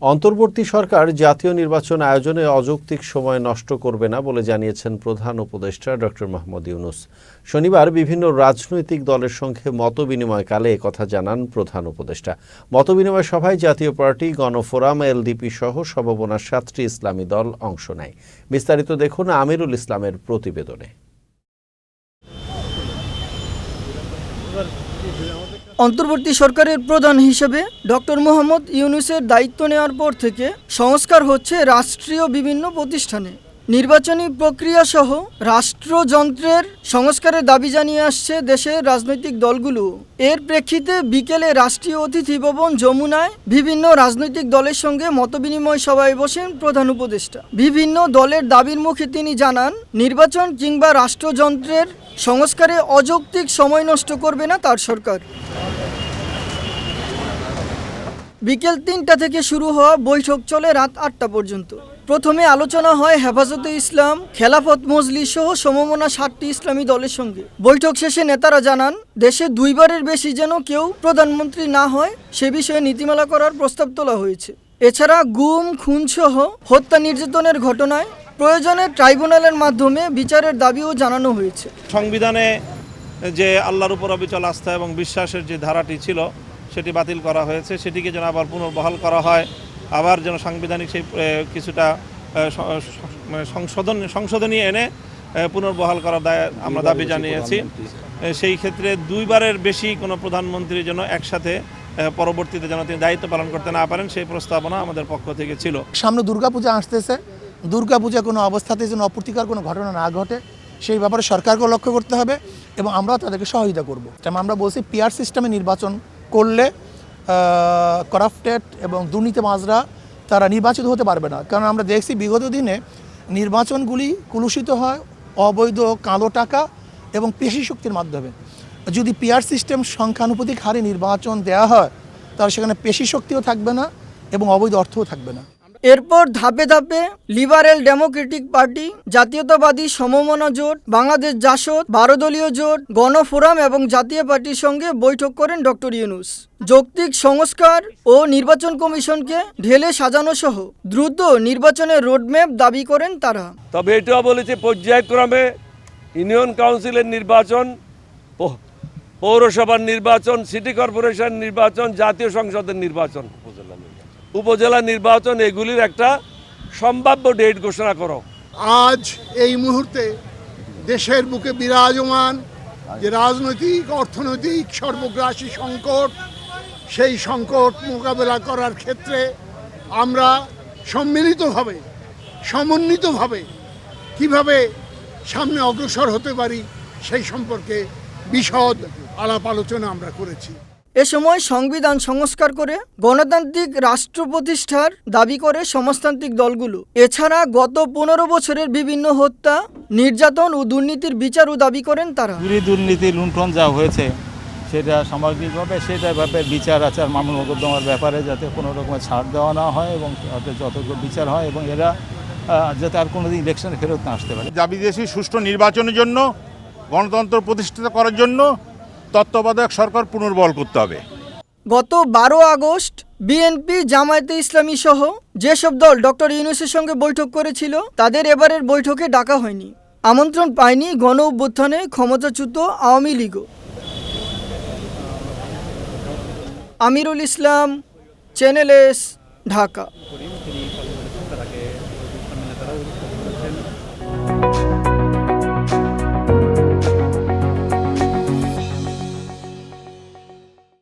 অন্তর্বর্তী সরকার জাতীয় নির্বাচন আয়োজনে অযৌক্তিক সময় নষ্ট করবে না বলে জানিয়েছেন প্রধান উপদেষ্টা ডক্টর মোহাম্মদ ইউনুস। শনিবার বিভিন্ন রাজনৈতিক দলের সঙ্গে মতবিনিময়কালে কথা জানান প্রধান উপদেষ্টা। মতবিনিময় সভায় জাতীয় পার্টি, গণফোরাম, এলডিপি সহ সমবনার সাতটি ইসলামী দল অংশ নেয়। বিস্তারিত দেখুন আমিরুল ইসলামের প্রতিবেদনে। অন্তর্বর্তী সরকারের প্রধান হিসেবে ডক্টর মোহাম্মদ ইউনুসের দায়িত্ব নেওয়ার পর থেকে সংস্কার হচ্ছে রাষ্ট্রীয় বিভিন্ন প্রতিষ্ঠানে। নির্বাচনী প্রক্রিয়া সহ রাষ্ট্রযন্ত্রের সংস্কারের দাবি জানিয়ে আসছে দেশের রাজনৈতিক দলগুলো। এর প্রেক্ষিতে বিকেলে রাষ্ট্রীয় অতিথি ভবন যমুনায় বিভিন্ন রাজনৈতিক দলের সঙ্গে মতবিনিময় সভায় বসেন প্রধান উপদেষ্টা। বিভিন্ন দলের দাবির মুখে তিনি জানান, নির্বাচন কিংবা রাষ্ট্রযন্ত্রের সংস্কারে অযৌক্তিক সময় নষ্ট করবে না তার সরকার। বিকেল তিনটা থেকে শুরু হওয়া বৈঠক চলে রাত আটটা পর্যন্ত। প্রথমে আলোচনা হয় হেফাজতে ইসলাম, খেলাফত মজলিস সহ সমমনা ষাটটি ইসলামী দলের সঙ্গে। বৈঠক শেষে নেতারা জানান, দেশে দুইবারের বেশি যেন কেউ প্রধানমন্ত্রী না হয়, সে বিষয়ে নীতিমালা করার প্রস্তাব তোলা হয়েছে। এছাড়া গুম খুনসহ হত্যা নির্যাতনের ঘটনায় প্রয়োজনে ট্রাইব্যুনালের মাধ্যমে বিচারের দাবিও জানানো হয়েছে। সংবিধানে যে আল্লাহর উপর অবিচল আস্থা এবং বিশ্বাসের যে ধারাটি ছিল সেটি বাতিল করা হয়েছে সেটিকে যেন আবার পুনর্বহাল করা হয় আবার যেন সাংবিধানিক সেই কিছুটা মানে সংশোধন সংশোধনী এনে পুনর্বহাল করার দায় আমরা দাবি জানিয়েছি। সেই ক্ষেত্রে দুইবারের বেশি কোনো প্রধানমন্ত্রী যেন একসাথে পরবর্তীতে যেন তিনি দায়িত্ব পালন করতে না পারেন সেই প্রস্তাবনা আমাদের পক্ষ থেকে ছিল। সামনে দুর্গাপূজা আসতেছে দুর্গাপূজা কোনো অবস্থাতে যেন অপ্রীতিকর কোনো ঘটনা না ঘটে সেই ব্যাপারে সরকারকেও লক্ষ্য করতে হবে এবং আমরাও তাদেরকে সহযোগিতা করব। যেমন আমরা বলছি পিআর সিস্টেমে নির্বাচন করলে করাপ্টেড এবং দুর্নীতি মাজরা তারা নির্বাচিত হতে পারবে না। কারণ আমরা দেখছি বিগত দিনে নির্বাচনগুলি কুলুষিত হয়, অবৈধ, কালো টাকা এবং পেশি শক্তির মাধ্যমে। যদি পিআর সিস্টেম সংখ্যানুপাতিক হারে নির্বাচন দেয়া হয়, তাহলে সেখানে পেশি শক্তিও থাকবে না এবং অবৈধ অর্থও থাকবে না। এরপর ধাপে ধাপে লিবারেল ডেমোক্রেটিক পার্টি, জাতীয়তাবাদী সমমনা জোট, বাংলাদেশ জাসদ বারো দলীয় জোট, গণফোরাম এবং জাতীয় পার্টির সঙ্গে বৈঠক করেন ডক্টর ইউনুস। যৌক্তিক সংস্কার ও নির্বাচন কমিশনকে ঢেলে সাজানো সহ দ্রুত নির্বাচনের রোডম্যাপ দাবি করেন তারা। তবে এটাও বলেছে, পর্যায়ক্রমে ইউনিয়ন কাউন্সিলের নির্বাচন পৌরসভার নির্বাচন, সিটি কর্পোরেশন নির্বাচন, জাতীয় সংসদের নির্বাচন। উপজেলা নির্বাচন এগুলির একটা সম্ভাব্য ডেট ঘোষণা করো। আজ এই মুহূর্তে দেশের বুকে বিরাজমান যে রাজনৈতিক, অর্থনৈতিক সর্বগ্রাসী সংকট, সেই সংকট মোকাবেলা করার ক্ষেত্রে আমরা সম্মিলিতভাবে, সমন্বিতভাবে কীভাবে সামনে অগ্রসর হতে পারি সেই সম্পর্কে বিশদ আলাপ আলোচনা আমরা করেছি। এ সময় সংবিধান সংস্কার করে গণতান্ত্রিক রাষ্ট্র প্রতিষ্ঠার দাবি করে সমাজতান্ত্রিক দলগুলো। এছাড়া গত পনেরো বছরের বিভিন্ন হত্যা নির্যাতন ও দুর্নীতির বিচারও দাবি করেন তারা। দুর্নীতি লুণ্ঠন যা হয়েছে সেটা সামগ্রিকভাবে সেটার ব্যাপারে বিচার আচার মামলা মোকদ্দমার ব্যাপারে যাতে কোনো রকমের ছাড় দেওয়া না হয় এবং তাতে যতটুকু বিচার হয় এবং এরা যাতে আর কোনো দিন ইলেকশনে ফেরত না আসতে পারে। দাবি দিয়েছি সুষ্ঠু নির্বাচনের জন্য গণতন্ত্র প্রতিষ্ঠিত করার জন্য তত্ত্বাবধায়ক সরকার পুনর্বল করতে হবে। গত বারো আগস্ট বিএনপি, জামায়াতে ইসলামী সহ যেসব দল ডক্টর ইউনুসের সঙ্গে বৈঠক করেছিল, তাদের এবারের বৈঠকে ডাকা হয়নি। আমন্ত্রণ পায়নি গণ অভ্যুত্থানে ক্ষমতাচ্যুত আওয়ামী লীগও আমিরুল ইসলাম, চ্যানেল এস, ঢাকা।